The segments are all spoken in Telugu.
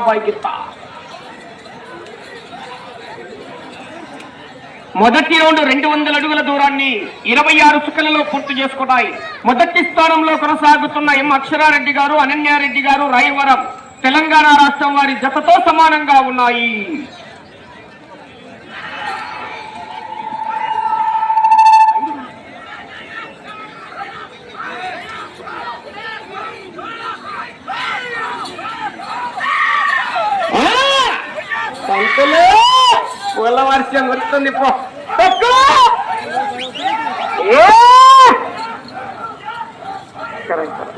మున్నాబాయి గిత్త మొదటి రౌండ్ రెండు వందల అడుగుల దూరాన్ని ఇరవై ఆరు చుక్కలలో పూర్తి చేసుకున్నాయి. మొదటి స్థానంలో కొనసాగుతున్న ఎం అక్షరారెడ్డి గారు అనన్యారెడ్డి గారు రాయవరం తెలంగాణ రాష్ట్రం వారి జతతో సమానంగా ఉన్నాయి ఆ! పంతులు వర్షం వస్తుంది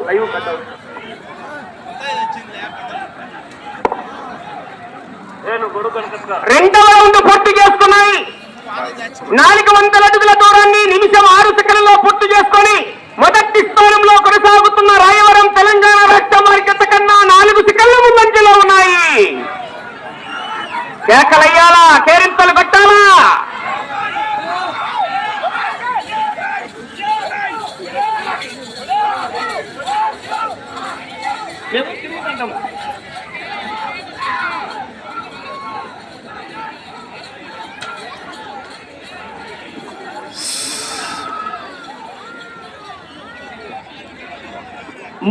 లైవ్ రెండవ రౌండ్ పూర్తి చేసుకున్నాయి. నాలుగు వందల అడుగుల దూరాన్ని నిమిషం ఆరు సెకండ్లలో పూర్తి చేసుకొని మొదటి స్థానంలో కొనసాగుతున్న రాయవరం తెలంగాణ రాష్ట్రం వారి గత కన్నా నాలుగు సెకండ్ల ముందంజలో ఉన్నాయి కేకలయ్యాలా? కేరింతలు పెట్టాలా?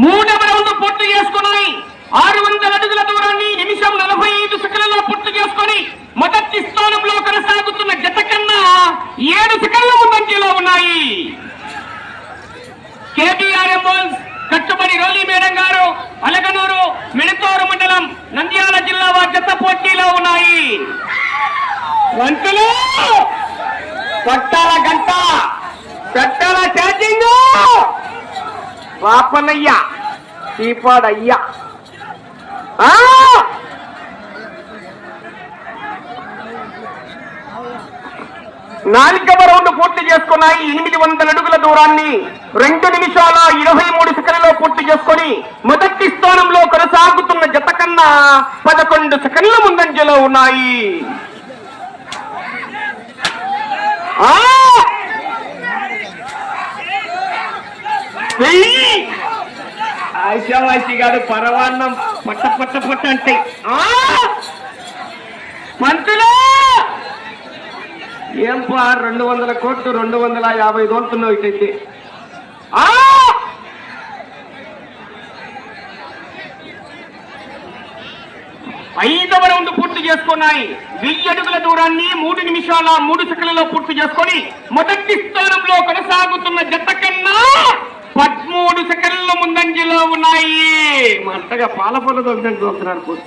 మూడవ రౌండ్ పూర్తి చేసుకున్నాయి ఆరు వందల అడుగుల దూరాన్ని నిమిషం నలభై చేసుకుని మొదటి స్థానంలో కొనసాగుతున్న జత కన్నా ఏడు సెకండ్ల ముందంజలో ఉన్నాయి. కేబీఆర్ఎం బోల్స్ కట్టుబడి రోలీ మేడం గారు అలగనూరు మిడతూరు మండలం నంద్యాల జిల్లా వారి జత పోటీలో ఉన్నాయి. వంతులు కొట్టాల గంట! పెట్టాల ఛార్జింగ్! పాపనయ్య చీపాడయ్యా నాలుగవ రౌండ్ పూర్తి చేసుకున్నాయి. ఎనిమిది వందల అడుగుల దూరాన్ని రెండు నిమిషాల ఇరవై మూడు సెకండ్లలో పూర్తి చేసుకొని మొదటి స్థానంలో కొనసాగుతున్న జత కన్నా పదకొండు సెకండ్ల ముందంజలో ఉన్నాయి! ఆశావాసి గారు పరవాన్నం పట్ట పట్ట పట్ట అంటే! మంత్రులు! ఏం పా రెండు వందల కోట్లు రెండు వందల యాభై దోలుతున్నావు ఇటైతే. ఐదవ రౌండ్ పూర్తి చేసుకున్నాయి. వెయ్యి అడుగుల దూరాన్ని మూడు నిమిషాల మూడు సెకండ్లలో పూర్తి చేసుకొని మొదటి స్థానంలో కొనసాగుతున్న జత కన్నా పదమూడు సెకండ్ల ముందంజలో ఉన్నాయి. అంతగా పాల పొల దొంగని చూస్తున్నారు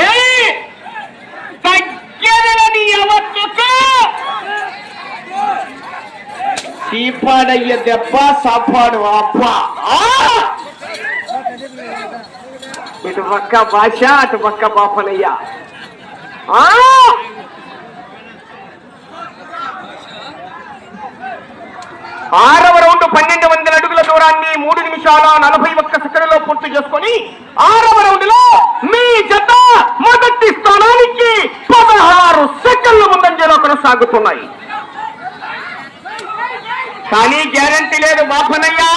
ఏ! తగ్గేదని ఎవరికి చీపాడయ్య దెబ్బ సాపాడు అబ్బా ఆ! ఇటు పక్క భాష అటు పక్క పాపనయ్య ఆ! ఆరవ రౌండ్ పన్నెండు వందల అడుగుల దూరాన్ని మూడు నిమిషాల నలభై ఒక్క సెకండ్లో పూర్తి చేసుకొని ఆరవ రౌండ్లో మీ జత మొదటి స్థానానికి పదహారు సెకండ్ల ముందంజలో కొనసాగుతున్నాయి. కానీ గ్యారంటీ లేదు బాపనయ్యా.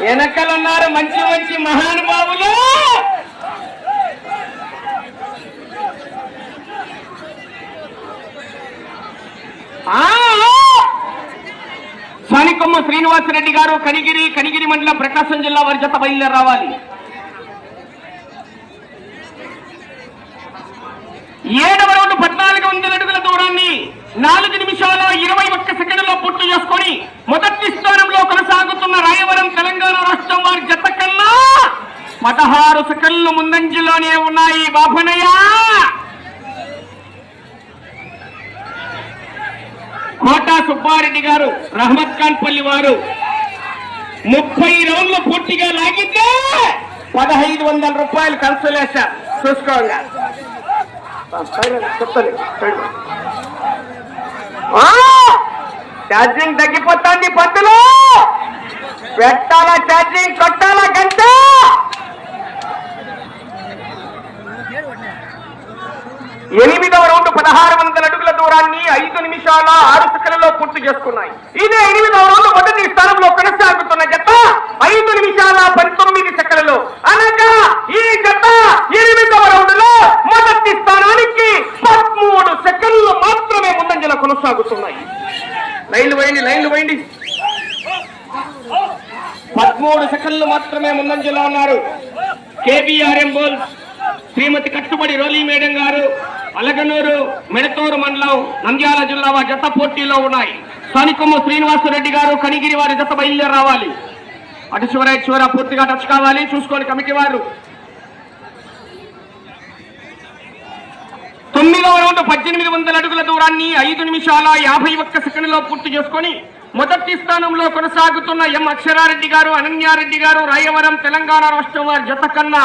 వెనకలున్నారు మంచి మంచి మహానుభావులు. ఆ! సానికొమ్మ శ్రీనివాసరెడ్డి గారు కనిగిరి కనిగిరి మండలం ప్రకాశం జిల్లా వారి జత బయలుదేరి రావాలి ఏడవ రౌండ్ పద్నాలుగు వందల అడుగుల దూరాన్ని నాలుగు నిమిషాల ఇరవై ఒక్క సెకండ్లో పూర్తి చేసుకొని మొదటి స్థానంలో కొనసాగుతున్న రాయవరం తెలంగాణ రాష్ట్రం వారి జత కన్నా పదహారు సెకండ్లు ముందంజలోనే ఉన్నాయి. బాబునయ్యా! సుబ్బారెడ్డి గారు రహమత్ ఖాన్ పల్లి వారు. ముప్పై రౌండ్లు పూర్తిగా లాగితే పదహైదు వందల రూపాయలు కన్సలేషన్ చూసుకోండి. చెప్తాను. ఛార్జింగ్ తగ్గిపోతుంది పంతులు. పెట్టాలా ఛార్జింగ్ కొట్టాలా గంటే ఎనిమిదవ రౌండ్ పదహారు వందల అడుగుల దూరాన్ని ఐదు నిమిషాల ఆరు సెకండ్లలో పూర్తి చేసుకున్నాయి. ఇదే ఎనిమిదవ రౌండ్ మొదటి స్థానంలో కొనసాగుతున్న జత ఐదు నిమిషాల పంతొమ్మిది సెకండ్లలో. అనగా ఈ జత ఎనిమిదవ రౌండ్లో మొదటి స్థానానికి పదమూడు సెకండ్లు మాత్రమే ముందంజల కొనసాగుతున్నాయి. లైన్లు వేయండి లైన్లు వేయండి. పదమూడు సెకండ్లు మాత్రమే ముందంజలో ఉన్నారు. కేబిఆర్ఎం బోల్ శ్రీమతి కట్టుబడి రోలీ మేడం గారు. అలగనూరు మెడతూరు మండలం నంద్యాల జిల్లా వారి జత పోటీలో ఉన్నాయి. సనికొమ్మ శ్రీనివాసరెడ్డి గారు కనిగిరి వారి జత బయలుదేరి రావాలి. అటు చివర చివర పూర్తిగా టచ్ కావాలి. చూసుకోండి కమిటీ వారు. తొమ్మిదవ రౌండ్ పద్దెనిమిది వందల అడుగుల దూరాన్ని ఐదు నిమిషాల యాభై ఒక్క సెకండ్లో పూర్తి చేసుకొని మొదటి స్థానంలో కొనసాగుతున్న ఎం అక్షరారెడ్డి గారు అనన్యారెడ్డి గారు రాయవరం తెలంగాణ రాష్ట్రం వారి జత కన్నా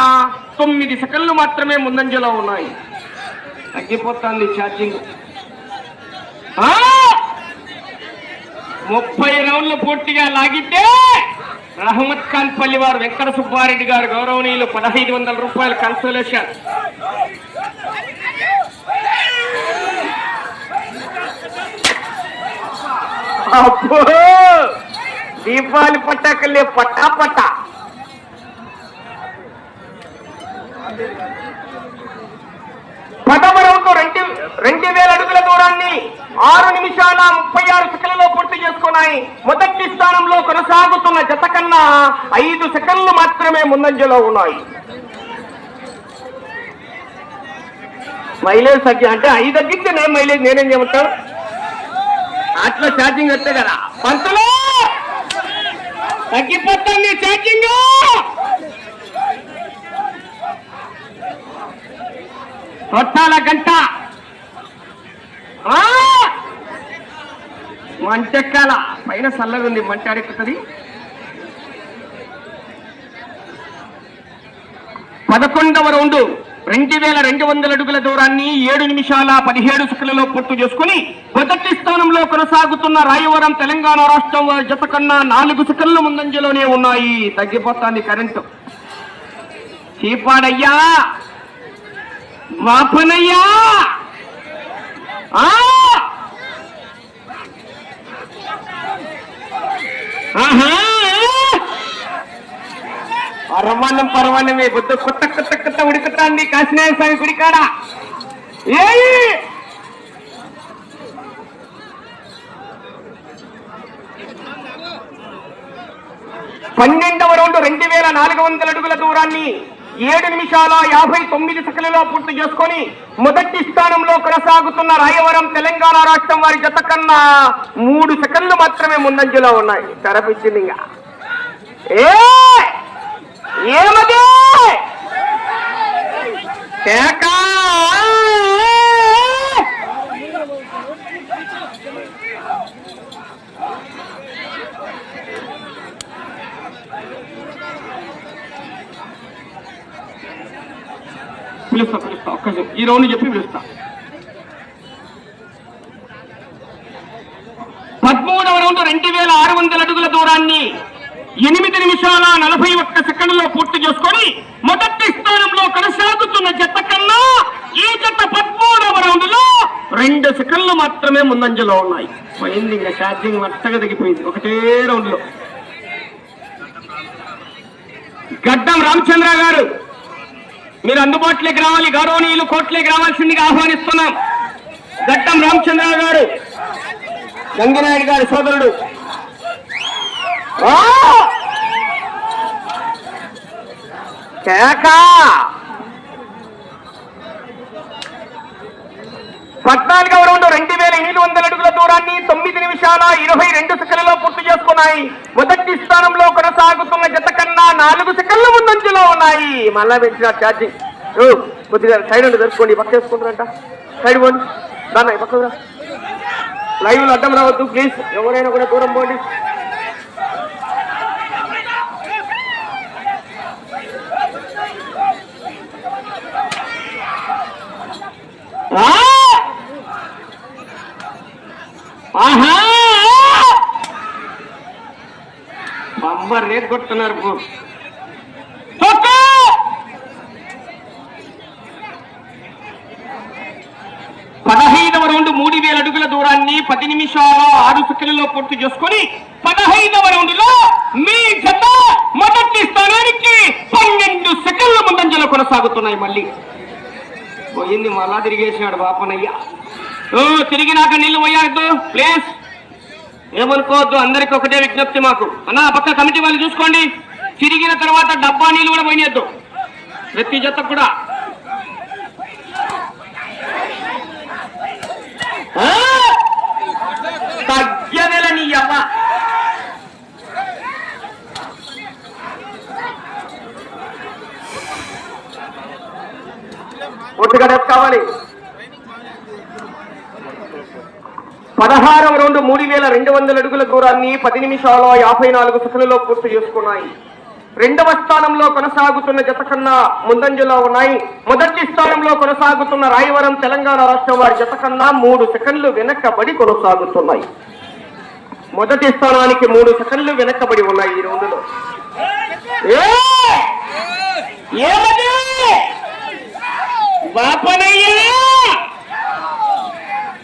తొమ్మిది సెకండ్లు మాత్రమే ముందంజలో ఉన్నాయి. తగ్గిపోతుంది ఛార్జింగ్. ముప్పై రౌండ్లు పూర్తిగా లాగితే రహమత్ ఖాన్ పల్లి వారు వెంకట సుబ్బారెడ్డి గారు గౌరవనీయులు పదహైదు వందల రూపాయల కన్సోలేషన్ అబ్బో! దీపావళి పట్టాకలే పట్టా పట్టా. పదవ రెండు రెండు వేల అడుగుల దూరాన్ని ఆరు నిమిషాల ముప్పై ఆరు సెకండ్లలో పూర్తి చేసుకున్నాయి. మొదటి స్థానంలో కొనసాగుతున్న జత కన్నా ఐదు సెకండ్లు మాత్రమే ముందంజలో ఉన్నాయి. మైలేజ్ తగ్గి అంటే ఐదు తగ్గితే నేను మైలేజ్ నేనేం చెబుతాను అట్లా ఛార్జింగ్ వస్తే కదా. పంతలో! తగ్గిపోతుంది ఛార్జింగ్! రొట్టాల గంట. మంటెక్కాల పైన చల్లగా ఉంది మంట అడుగుతుంది పదకొండవ రౌండ్. రెండు వేల రెండు వందల అడుగుల దూరాన్ని ఏడు నిమిషాల పదిహేడు సెకండ్లలో పూర్తి చేసుకుని మొదటి స్థానంలో కొనసాగుతున్న రాయవరం తెలంగాణ రాష్ట్రం వారి జత కన్నా నాలుగు సెకండ్ల ముందంజలోనే ఉన్నాయి. తగ్గిపోతాంది కరెంటు. చీపాడయ్యా! వాపనయ్యా ఆ! ఆహా! పరమాన్నం పరమాన్నమే బుద్ధ కొత్త కొత్త కొత్త ఉడుకుతాంది కాశీనాయ స్వామి గుడికాడ ఏ పన్నెండవ రౌండ్ రెండు వేల నాలుగు వందల అడుగుల దూరాన్ని ఏడు నిమిషాల యాభై తొమ్మిది సెకండ్లలో పూర్తి చేసుకొని మొదటి స్థానంలో కొనసాగుతున్న రాయవరం తెలంగాణ రాష్ట్రం వారి జత కన్నా మూడు సెకండ్లు మాత్రమే ముందంజలో ఉన్నాయి. తెరపించింది ఇంకా. ఏమది? పిలుస్తా పిలుస్తా ఒక్కసారి ఈ రౌండ్ చెప్పి పిలుస్తా. పదమూడవ రౌండ్ రెండు వేల ఆరు వందల అడుగుల దూరాన్ని ఎనిమిది నిమిషాల నలభై ఒక్క సెకండ్లో పూర్తి చేసుకొని మొదటి స్థానంలో కొనసాగుతున్న జత కన్నా ఈ జత పదమూడవ రౌండ్లో రెండు సెకండ్లు మాత్రమే ముందంజలో ఉన్నాయి. పోయింది ఇంకా ఛార్జింగ్ మట్టగా తగ్గిపోయింది. ఒకటే రౌండ్లో గడ్డం రామచంద్ర గారు. మీరు అందుబాటులోకి రావాలి గౌరవనీయులు కోట్లోకి రావాల్సిందిగా ఆహ్వానిస్తున్నాం. గడ్డం రామచంద్ర గారు గంగినాయుడు గారి సోదరుడు. కేకా! పద్నాలుగవ రౌండ్ రెండు వేల ఎనిమిది వందల అడుగుల దూరాన్ని తొమ్మిది నిమిషాల ఇరవై రెండు సెకండ్లలో పూర్తి చేసుకున్నాయి. మొదటి స్థానంలో కొనసాగుతున్న జత కన్నా నాలుగు సెకండ్ల ముందంజలో ఉన్నాయి. మళ్ళా పెంచిన ఛార్జింగ్ కొద్దిగా సైడ్ ఉండి దొరుకుకోండి పక్క వేసుకుంటారంట సైడ్ పోండి. దాన్ని పక్క లైవ్లో అడ్డం రావద్దు ప్లీజ్. ఎవరైనా కూడా దూరం పోండి. Ah! ఆహా! Bumper rate. తొక్కు! పదహైదవ రౌండ్ మూడు వేల అడుగుల దూరాన్ని పది నిమిషాల ఆరు సెకండ్లలో పూర్తి చేసుకొని పదహైదవ రౌండ్లో మీ జత మొదటి స్థానానికి పన్నెండు సెకండ్ల ముందంజలో కొనసాగుతున్నాయి మళ్ళీ పోయింది మళ్ళా తిరిగేసినాడు బాపనయ్య తిరిగి తిరిగినాక నీళ్ళు పోయాడు ప్లీజ్. ఏమనుకోవద్దు అందరికి ఒకటే విజ్ఞప్తి మాకు. అన్న పక్క కమిటీ వాళ్ళు చూసుకోండి. తిరిగిన తర్వాత డబ్బా నీళ్ళు కూడా పోయినద్దు ప్రతి జత కూడా. ఆ! నీ అవ్వ. ఒట్టుగా కావాలి. పదహారవ రౌండ్ మూడు వేల రెండు వందల అడుగుల దూరాన్ని పది నిమిషాల యాభై నాలుగు సెకండ్లలో పూర్తి చేసుకున్నాయి. రెండవ స్థానంలో కొనసాగుతున్న జత కన్నా ముందంజలో ఉన్నాయి. మొదటి స్థానంలో కొనసాగుతున్న రాయవరం తెలంగాణ రాష్ట్రం వారి జత కన్నా మూడు సెకండ్లు వెనక్కబడి కొనసాగుతున్నాయి. మొదటి స్థానానికి మూడు సెకండ్లు వెనక్కబడి ఉన్నాయి ఈ రౌండ్లో. ఏ!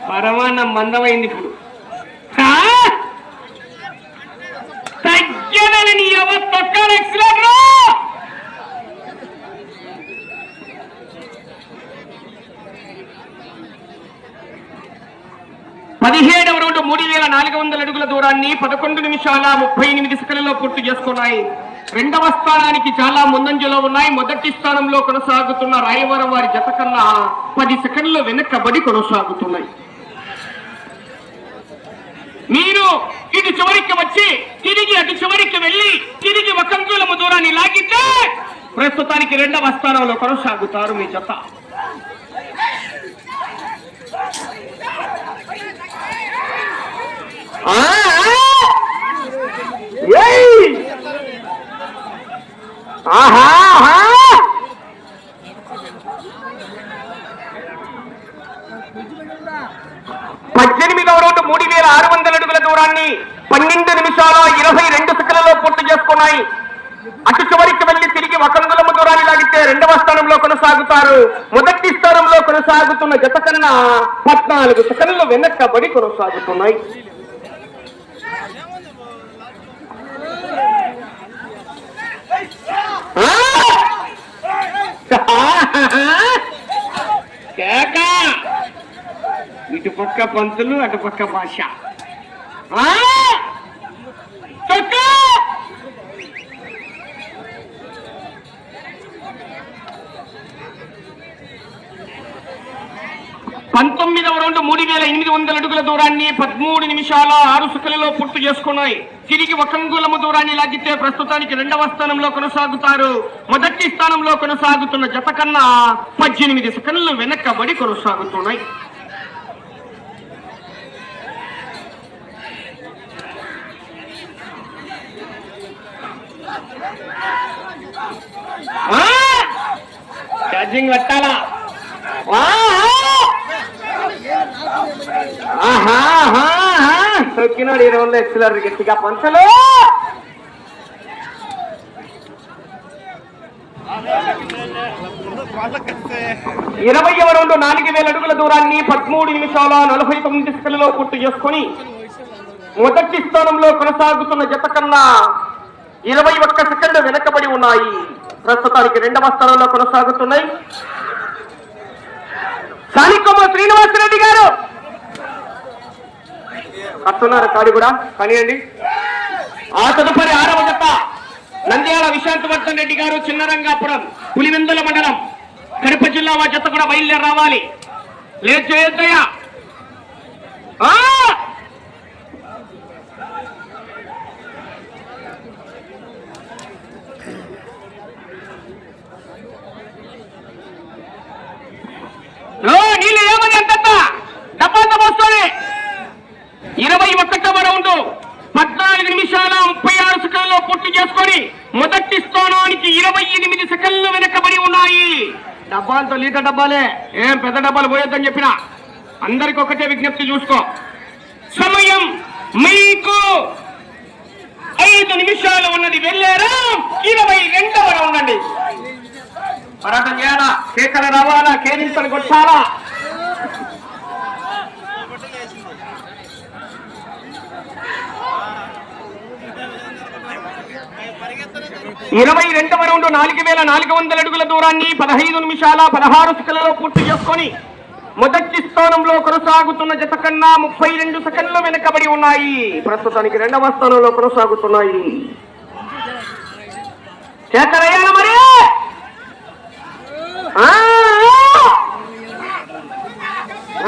పరమాన పరమాన్నం మందమైంది ఇప్పుడు. తగ్గనని ఎవరు తొక్కారు ఎక్సలెంట్ పదిహేడవ రౌండ్ మూడు వేల నాలుగు వందల అడుగుల దూరాన్ని పదకొండు నిమిషాల ముప్పై ఎనిమిది సెకండ్లలో పూర్తి చేసుకున్నాయి. రెండవ స్థానానికి చాలా ముందంజలో ఉన్నాయి. మొదటి స్థానంలో కొనసాగుతున్న రాయవరం వారి జత కన్నా పది సెకండ్లు వెనకబడి కొనసాగుతున్నాయి. మీరు ఇటు చివరికి వచ్చి తిరిగి అటు చివరికి వెళ్ళి తిరిగి ఒక అంగుళము దూరాన్ని లాగితే ప్రస్తుతానికి రెండవ స్థానంలో కొనసాగుతారు మీ జత. పద్దెనిమిదవ రోడ్డు మూడు వేల ఆరు వందల దూరాన్ని పన్నెండు నిమిషాల ఇరవై రెండు సెకండ్లలో పూర్తి చేసుకున్నాయి. అటు చివరికి వెళ్ళి తిరిగి ఒక అంగుళము దూరాన్ని లాగితే రెండవ స్థానంలో కొనసాగుతారు. మొదటి స్థానంలో కొనసాగుతున్న జత కన్నా పద్నాలుగు సెకండ్లు వెనక్కబడి కొనసాగుతున్నాయి. ఇటు పక్క పంతులు అటు పక్క భాష. పంతొమ్మిదవ రెండు మూడు వేల ఎనిమిది వందల అడుగుల దూరాన్ని పదమూడు నిమిషాల ఆరు సుఖలలో పూర్తి చేసుకున్నాయి. తిరిగి ఒక అంగుళము దూరాన్ని లాగితే ప్రస్తుతానికి రెండవ స్థానంలో కొనసాగుతారు. మొదటి స్థానంలో కొనసాగుతున్న జత కన్నా పద్దెనిమిది సెకండ్లు వెనక్కబడి కొనసాగుతున్నాయి. ఛార్జింగ్ పెట్టాలా తొక్కినాడు ఈ రోజుల్లో ఎక్సలర్ గట్టిగా పంచలు. ఇరవై రెండు నాలుగు వేల అడుగుల దూరాన్ని పదమూడు నిమిషాల నలభై తొమ్మిది సెకండ్లలో పూర్తి చేసుకొని మొదటి స్థానంలో కొనసాగుతున్న జత కన్నా ఇరవై ఒక్క సెకండ్లు వెనకబడి ఉన్నాయి. ప్రస్తుతానికి రెండవ స్థానంలో కొనసాగుతున్నాయి. సాలికొమ్మ శ్రీనివాసరెడ్డి గారు! వస్తున్నారు కాడి కూడా. కనియండి ఆ తదుపరి ఆరవ జత నంద్యాల విశాంతవర్ధన్ రెడ్డి గారు చిన్నరంగాపురం పులివెందుల మండలం. కడప జిల్లా వారి జత కూడా బయలుదేరి రావాలి. లేదు చేయొద్దయ్యా ఆ! ఓ, నీళ్ళు ఏమని అంత డబ్బంత పోస్తుంది ఇరవై ఒకటవ రౌండ్ పద్నాలుగు నిమిషాల ముప్పై ఆరు సెకండ్లలో పూర్తి చేసుకొని మొదటి స్థానానికి ఇరవై ఎనిమిది సెకండ్లు వెనకబడి ఉన్నాయి డబ్బాలతో లీటర్ డబ్బాలే. ఏం పెద్ద డబ్బాలు పోయొద్దని చెప్పిన అందరికి ఒకటే విజ్ఞప్తి చూసుకో. సమయం మీకు ఐదు నిమిషాలు ఉన్నది వెళ్ళారా? ఇరవై రెండవ ఉండండి అండి. పోరాటం చేయాలా? కేకల రావాలా? కేరింతలు కొట్టాలా? ఇరవై రెండవ రౌండ్ నాలుగు వేల నాలుగు వందల అడుగుల దూరాన్ని పదహైదు నిమిషాల పదహారు సెకండ్లలో పూర్తి చేసుకొని మొదటి స్థానంలో కొనసాగుతున్న జత కన్నా ముప్పై రెండు సెకండ్లు వెనుకబడి ఉన్నాయి. ప్రస్తుతానికి రెండవ స్థానంలో కొనసాగుతున్నాయి. చేతరయ్యాను మరి?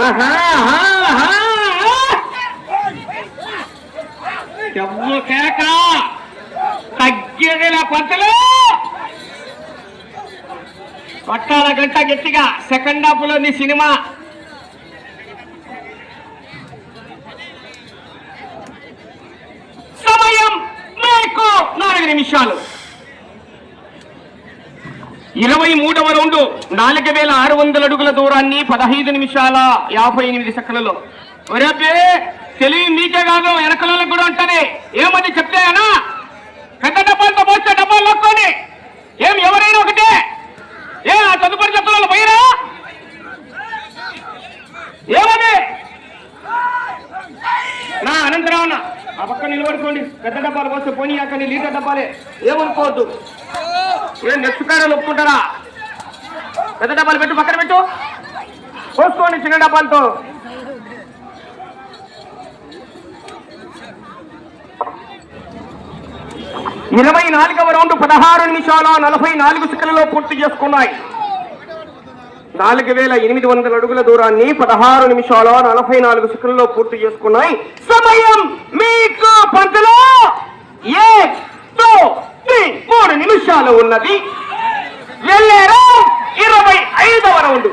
ఆహా, తగ్గేదిలా పంటలు పట్టాల గంట గట్టిగా. సెకండ్ హాఫ్లోని సినిమా. సమయం మీకు నాలుగు నిమిషాలు. ఇరవై మూడవ రౌండ్ నాలుగు వేల ఆరు వందల అడుగుల దూరాన్ని పదహైదు నిమిషాల యాభై ఎనిమిది సెకండ్లలో ఒరే తెలివి మీకే కాదు వెనకలలో కూడా ఉంటానే ఏమని చెప్తాయనా పెద్ద డబ్బాలతో పోస్తే డబ్బాలు నొక్కోండి ఏం ఎవరైనా ఒకటే? ఏ ఆ తదుపరి చెత్తలు పోయిరా? ఏమని నా అనంతరావున ఆ పక్క నిలబడుకోండి. పెద్ద డబ్బాలు పోస్తే పోనీ అక్కడ లీటర్ డబ్బాలే. ఏమనుకోవద్దు. ఏం నెచ్చుకారాలు ఒప్పుకుంటారా? పెద్ద డబ్బాలు పెట్టు పక్కన పెట్టు. పోసుకోండి చిన్న డబ్బాలతో. ఇరవై నాలుగవ రౌండ్ పదహారు నిమిషాల నలభై నాలుగు సెకండ్లలో పూర్తి చేసుకున్నాయి. నాలుగు వేల ఎనిమిది వందల అడుగుల దూరాన్ని పదహారు నిమిషాల నలభై నాలుగు సెకండ్లలో పూర్తి చేసుకున్నాయి. సమయం మీకు పంటలో తో మూడు నిమిషాలు ఉన్నది. వెళ్ళారు? ఇరవై ఐదవ రౌండ్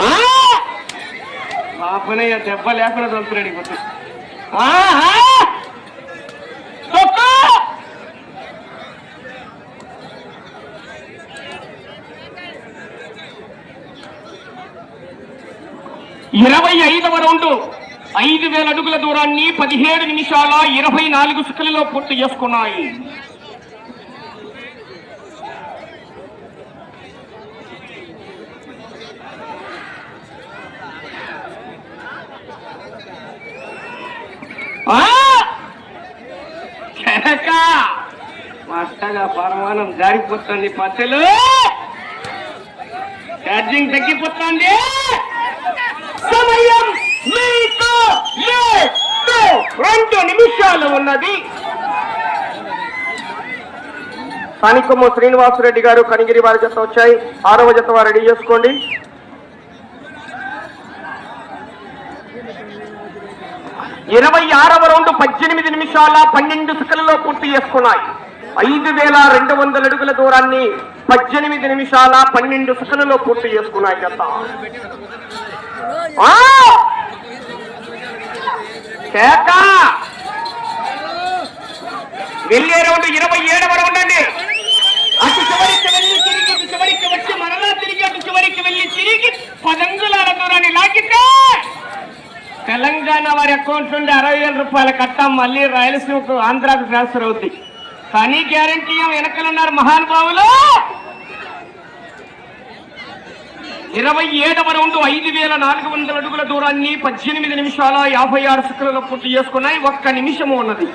ఆ! పాపనయ్య దెబ్బ లేకుండా చంపుతున్నాడు ఇప్పుడు ఇరవై ఐదవ రౌండ్ ఐదు వేల అడుగుల దూరాన్ని పదిహేడు నిమిషాల ఇరవై నాలుగు సెకండ్లలో పూర్తి చేసుకున్నాయి. ఆ! జారిపోతుంది పచ్చలు. ఛార్జింగ్ తగ్గిపోతుంది. సమయం రెండు నిమిషాలు ఉన్నది. స్థానికము శ్రీనివాసరెడ్డి గారు కనిగిరి వారి జత వచ్చాయి. ఆరవ జత వారు రెడీ చేసుకోండి. ఇరవై ఆరవ రౌండ్ పద్దెనిమిది నిమిషాల పన్నెండు సెకండ్లలో పూర్తి చేసుకున్నాయి. ఐదు వేల రెండు వందల అడుగుల దూరాన్ని పద్దెనిమిది నిమిషాల పన్నెండు సెకండ్లలో పూర్తి చేసుకున్నాయి జత. కేక! వెళ్ళే రౌండ్ ఇరవై ఏడవ రౌండ్ అండి. అటు చివరికి వెళ్ళి తిరిగి అటు చివరికి వచ్చి మరలా తిరిగి అటు చివరికి వెళ్ళి తిరిగి పదంగుల దూరాన్ని లాగితే తెలంగాణ వారి అకౌంట్ నుండి అరవై వేల రూపాయల కట్టం మళ్ళీ రాయలసీమకు ఆంధ్రాకు ట్రాన్స్ఫర్ అవుద్ది. కానీ గ్యారంటీ వెనకలున్నారు మహానుభావులు? ఇరవై ఏడవ రౌండ్ ఐదు వేల నాలుగు వందల అడుగుల దూరాన్ని పద్దెనిమిది నిమిషాల యాభై ఆరు సెకండ్లలో పూర్తి చేసుకున్నాయి. ఒక్క నిమిషము ఉన్నది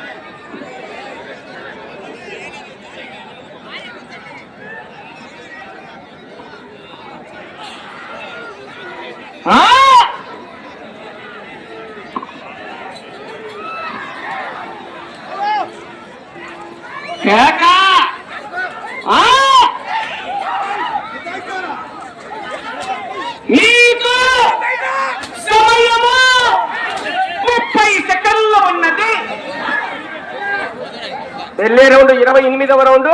ఆ! కేక! ఆ! మీకు సమయము ముప్పై సెకండ్లు ఉన్నది వెళ్ళే రౌండ్ ఇరవై ఎనిమిదవ రౌండ్.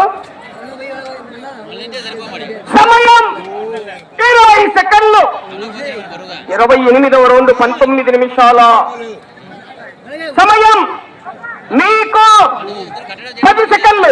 సమయం ఇరవై సెకండ్లు. ఇరవై ఎనిమిదవ రౌండ్ పంతొమ్మిది నిమిషాల. సమయం మీకు పది సెకండ్లు.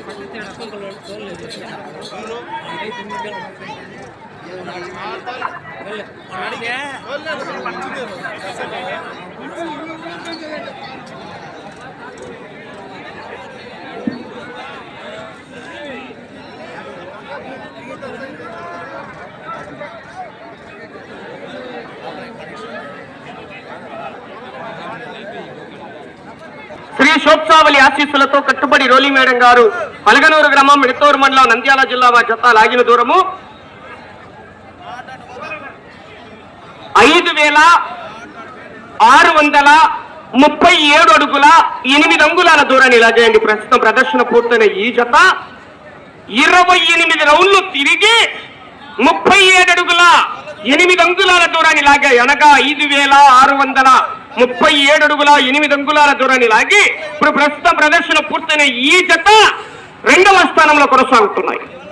శ్రీ శోక్సావళి ఆశీస్సులతో కట్టుబడి రోలి మేడం గారు పలగనూరు గ్రామం మిడతూరు మండలం నంద్యాల జిల్లా వారి జత లాగిన దూరము. ఐదు వేల ఆరు వందల ముప్పై ఏడు అడుగుల ఎనిమిది అంగుళాల దూరాన్ని లాగేయండి ప్రస్తుతం ప్రదర్శన పూర్తయిన ఈ జత ఇరవై ఎనిమిది రౌండ్లు తిరిగి ముప్పై ఏడు అడుగుల ఎనిమిది అంగుళాల దూరాన్ని లాగాయి అనగా ఐదు వేల ఆరు వందల ముప్పై ఏడు అడుగుల ఎనిమిది అంగుళాల దూరాన్ని లాగి ఇప్పుడు ప్రస్తుతం ప్రదర్శన పూర్తయిన ఈ జత రెండవ స్థానంలో కొనసాగుతున్నాయి.